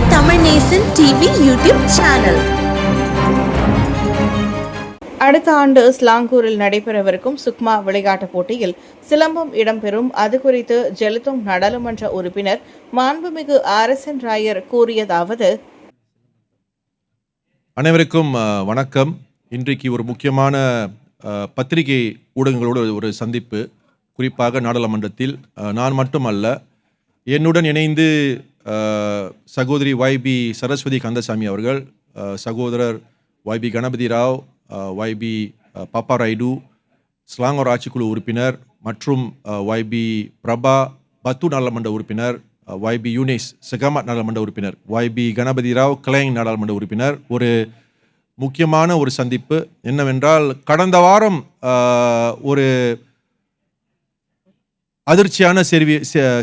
உங்கள் Tamil Nesan TV YouTube channel. அடுத்த ஆண்டு ஸ்லாங்கூரில் நடைபெறவிருக்கும் சுக்மா விளையாட்டுப் போட்டியில் சிலம்பம் இடம்பெறும். அது குறித்து ஜெலுத்தும் நாடாளுமன்ற உறுப்பினர் மாண்புமிகு என் ராயர் கூறியதாவது அனைவருக்கும் வணக்கம். இன்றைக்கு ஒரு முக்கியமான பத்திரிகை ஊடகங்களோடு ஒரு சந்திப்பு. குறிப்பாக நாடாளுமன்றத்தில் நான் மட்டுமல்ல என்னுடன் இணைந்து சகோதரி ஒய்பி சரஸ்வதி கந்தசாமி அவர்கள் சகோதரர் ஒய்பி கணபதி ராவ் ஒய்பி பாப்பா ராய்டு ஸ்லாங்கோர் ஆட்சிக்குழு உறுப்பினர் மற்றும் ஒய்பி பிரபா பத்து நாடாளுமன்ற உறுப்பினர் ஒய்பி யூனிஸ் செகமாட் நாடாளுமன்ற உறுப்பினர் ஒய்பி கணபதி ராவ் கிளைங் நாடாளுமன்ற உறுப்பினர். ஒரு முக்கியமான ஒரு சந்திப்பு என்னவென்றால் கடந்த வாரம் ஒரு அதிர்ச்சியான செய்தி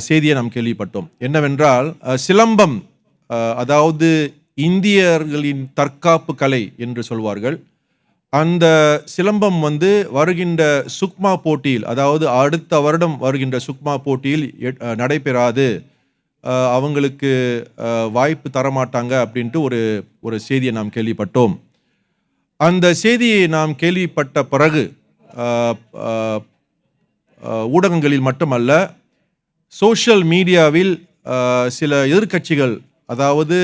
செய்தியை நாம் கேள்விப்பட்டோம். என்னவென்றால் சிலம்பம் அதாவது இந்தியர்களின் தற்காப்பு கலை என்று சொல்வார்கள். அந்த சிலம்பம் வந்து வருகின்ற சுக்மா போட்டியில் அதாவது அடுத்த வருடம் வருகின்ற சுக்மா போட்டியில் நடைபெறாது. அவங்களுக்கு வாய்ப்பு தரமாட்டாங்க அப்படின்ட்டு ஒரு ஒரு செய்தியை நாம் கேள்விப்பட்டோம். அந்த செய்தியை நாம் கேள்விப்பட்ட பிறகு ஊடகங்களில் மட்டுமல்ல சோஷியல் மீடியாவில் சில எதிர்க்கட்சிகள் அதாவது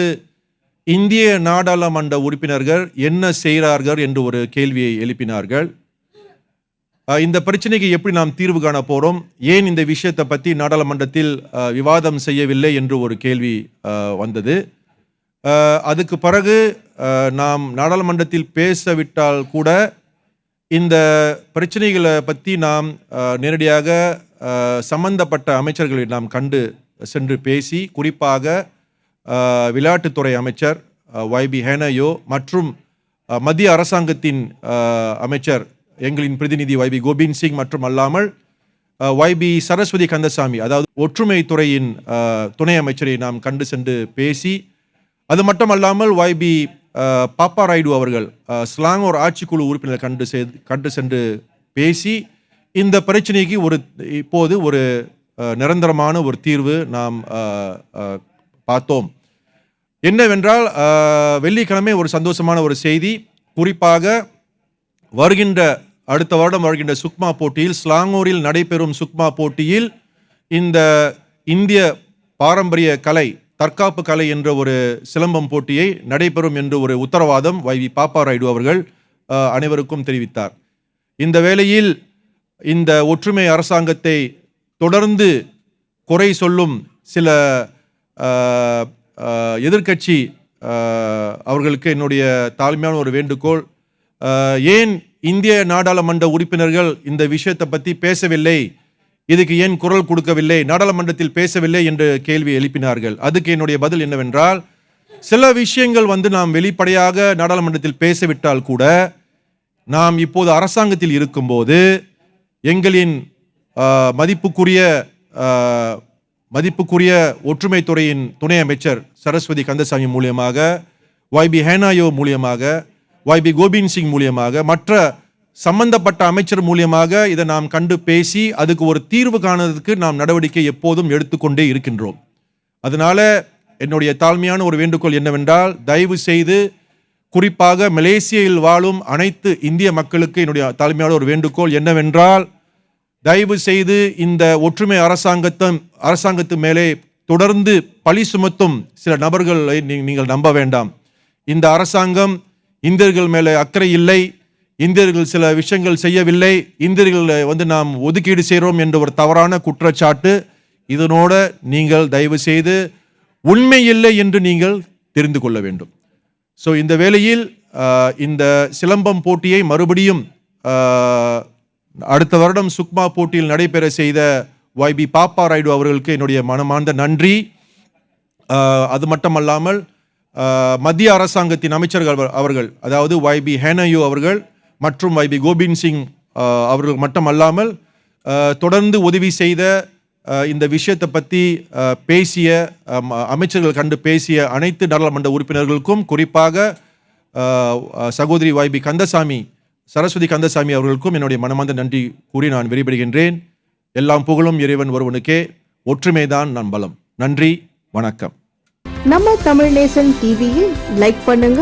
இந்திய நாடாளுமன்ற உறுப்பினர்கள் என்ன செய்கிறார்கள் என்று ஒரு கேள்வியை எழுப்பினார்கள். இந்த பிரச்சனைக்கு எப்படி நாம் தீர்வு காண போகிறோம் ஏன் இந்த விஷயத்தை பற்றி நாடாளுமன்றத்தில் விவாதம் செய்யவில்லை என்று ஒரு கேள்வி வந்தது. அதுக்கு பிறகு நாம் நாடாளுமன்றத்தில் பேசவிட்டால் கூட இந்த பிரச்சனைகளை பற்றி நாம் நேரடியாக சம்பந்தப்பட்ட அமைச்சர்களை நாம் கண்டு சென்று பேசி குறிப்பாக விளையாட்டுத்துறை அமைச்சர் ஒய்பி ஹேனயோ மற்றும் மத்திய அரசாங்கத்தின் அமைச்சர் எங்களின் பிரதிநிதி ஒய்பி கோபிந்த் சிங் மற்றும் அல்லாமல் ஒய்பி சரஸ்வதி கந்தசாமி அதாவது ஒற்றுமை துறையின் துணை அமைச்சரை நாம் கண்டு சென்று பேசி அது மட்டுமல்லாமல் ஒய்பி பாப்பா ராய்டு அவர்கள் ஸ்லாங் ஸ்லாங்கோர் ஆட்சிக்குழு உறுப்பினர் கண்டு செ கண்டு சென்று பேசி இந்த பிரச்சனைக்கு ஒரு இப்போது ஒரு நிரந்தரமான ஒரு தீர்வு நாம் பார்த்தோம். என்னவென்றால் வெள்ளிக்கிழமை ஒரு சந்தோஷமான ஒரு செய்தி. குறிப்பாக வருகின்ற அடுத்த வருடம் வருகின்ற சுக்மா போட்டியில் ஸ்லாங்கூரில் நடைபெறும் சுக்மா போட்டியில் இந்த இந்திய பாரம்பரிய கலை தற்காப்பு கலை என்ற ஒரு சிலம்பம் போட்டியை நடைபெறும் என்று ஒரு உத்தரவாதம் வைவி பாப்பா ராய்டு அவர்கள் அனைவருக்கும் தெரிவித்தார். இந்த வேளையில் இந்த ஒற்றுமை அரசாங்கத்தை தொடர்ந்து குறை சொல்லும் சில எதிர்கட்சி எதிர்க்கட்சி அவர்களுக்கு என்னுடைய தாழ்மையான ஒரு வேண்டுகோள் ஏன் இந்திய நாடாளுமன்ற உறுப்பினர்கள் இந்த விஷயத்தை பற்றி பேசவில்லை? இதுக்கு ஏன் குரல் கொடுக்கவில்லை நாடாளுமன்றத்தில் பேசவில்லை என்று கேள்வி எழுப்பினார்கள். அதுக்கு என்னுடைய பதில் என்னவென்றால் சில விஷயங்கள் வந்து நாம் வெளிப்படையாக நாடாளுமன்றத்தில் பேசவிட்டால் கூட நாம் இப்போது அரசாங்கத்தில் இருக்கும்போது எங்களின் மதிப்புக்குரிய மதிப்புக்குரிய ஒற்றுமைத்துறையின் துணை அமைச்சர் சரஸ்வதி கந்தசாமி மூலியமாக ஒய்பி ஹேனாயோ மூலியமாக ஒய்பி கோபிந்த் சிங் மூலியமாக மற்ற சம்பந்தப்பட்ட அமைச்சர் மூலியமாக இதை நாம் கண்டு பேசி அதுக்கு ஒரு தீர்வு காணதுக்கு நாம் நடவடிக்கை எப்போதும் எடுத்துக்கொண்டே இருக்கின்றோம். அதனால் என்னுடைய தாழ்மையான ஒரு வேண்டுகோள் என்னவென்றால் தயவு செய்து குறிப்பாக மலேசியாவில் வாழும் அனைத்து இந்திய மக்களுக்கு என்னுடைய தாழ்மையான ஒரு வேண்டுகோள் என்னவென்றால் தயவு செய்து இந்த ஒற்றுமை அரசாங்கத்தம் அரசாங்கத்து மேலே தொடர்ந்து பழி சுமத்தும் சில நபர்களை நீங்கள் நம்ப வேண்டாம். இந்த அரசாங்கம் இந்தியர்கள் மேலே அக்கறை இல்லை. இந்தியர்கள் சில விஷயங்கள் செய்யவில்லை. இந்தியர்களை வந்து நாம் ஒதுக்கீடு செய்கிறோம் என்ற ஒரு தவறான குற்றச்சாட்டு. இதனோட நீங்கள் தயவு செய்து உண்மை இல்லை என்று நீங்கள் தெரிந்து கொள்ள வேண்டும். ஸோ இந்த வேளையில் இந்த சிலம்பம் போட்டியை மறுபடியும் அடுத்த வருடம் சுக்மா போட்டியில் நடைபெற செய்த ஒய்பி பாப்பா ராய்டு அவர்களுக்கு என்னுடைய மனமார்ந்த நன்றி. அது மட்டுமல்லாமல் மத்திய அரசாங்கத்தின் அமைச்சர்கள் அவர்- அவர்கள் அதாவது ஒய்பி ஹேனயோ அவர்கள் மற்றும் வைபி கோபிந்த் சிங் அவர்கள் மட்டுமல்லாமல் தொடர்ந்து உதவி செய்த இந்த விஷயத்தை பற்றி பேசிய அமைச்சர்கள் கண்டு பேசிய அனைத்து நாடாளுமன்ற உறுப்பினர்களுக்கும் குறிப்பாக சகோதரி வாய்பி கந்தசாமி சரஸ்வதி கந்தசாமி அவர்களுக்கும் என்னுடைய மனமார்ந்த நன்றி கூறி நான் விடைபெறுகின்றேன். எல்லாம் புகழும் இறைவன் ஒருவனுக்கே ஒற்றுமைதான் நான் பலம். நன்றி வணக்கம். நம்ம தமிழ் நேசன் டிவியை லைக் பண்ணுங்க